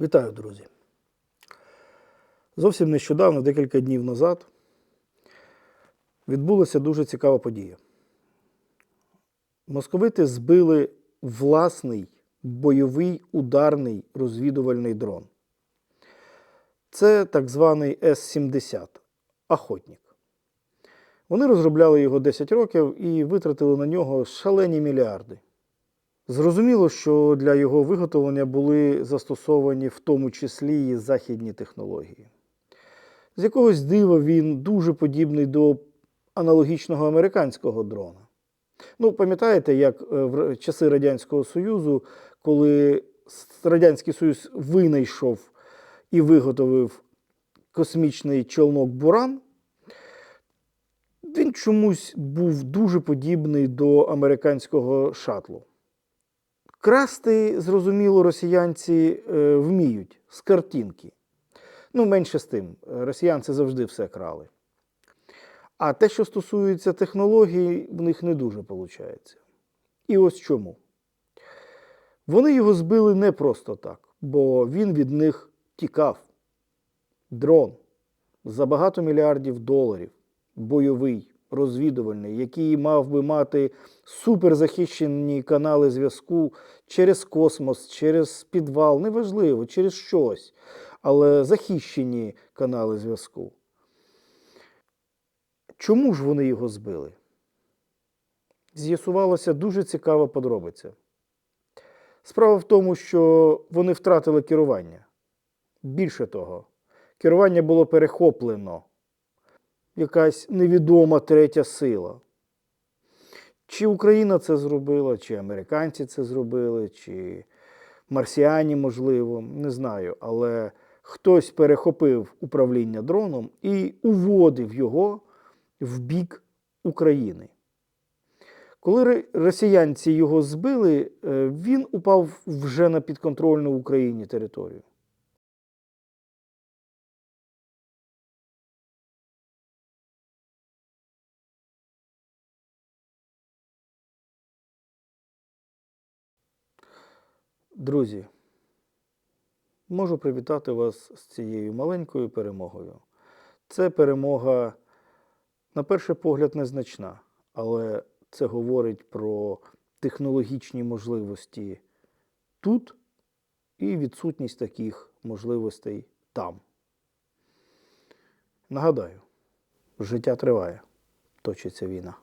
Вітаю, друзі. Зовсім нещодавно, декілька днів назад, відбулася дуже цікава подія. Московити збили власний бойовий ударний розвідувальний дрон. Це так званий С-70 Охотник. Вони розробляли його 10 років і витратили на нього шалені мільярди. Зрозуміло, що для його виготовлення були застосовані в тому числі і західні технології. З якогось дива він дуже подібний до аналогічного американського дрона. Ну, пам'ятаєте, як е, в часи Радянського Союзу, коли Радянський Союз винайшов і виготовив космічний човнок Буран, він чомусь був дуже подібний до американського шатлу. Красти, зрозуміло, росіянці е, вміють з картинки. Ну, менше з тим, росіянці завжди все крали. А те, що стосується технологій, в них не дуже виходить. І ось чому. Вони його збили не просто так, бо він від них тікав. Дрон за багато мільярдів доларів, бойовий, розвідувальний, який мав би мати суперзахищені канали зв'язку через космос, через підвал, неважливо, через щось, але захищені канали зв'язку. Чому ж вони його збили? З'ясувалася дуже цікава подробиця. Справа в тому, що вони втратили керування. Більше того, керування було перехоплено якась невідома третя сила. Чи Україна це зробила, чи американці це зробили, чи марсіані, можливо, не знаю. Але хтось перехопив управління дроном і уводив його в бік України. Коли росіянці його збили, е, він упав вже на підконтрольну Україні територію. Друзі, можу привітати вас з цією маленькою перемогою. Це перемога, на перший погляд, незначна, але це говорить про технологічні можливості тут і відсутність таких можливостей там. Нагадаю, життя триває, точиться війна.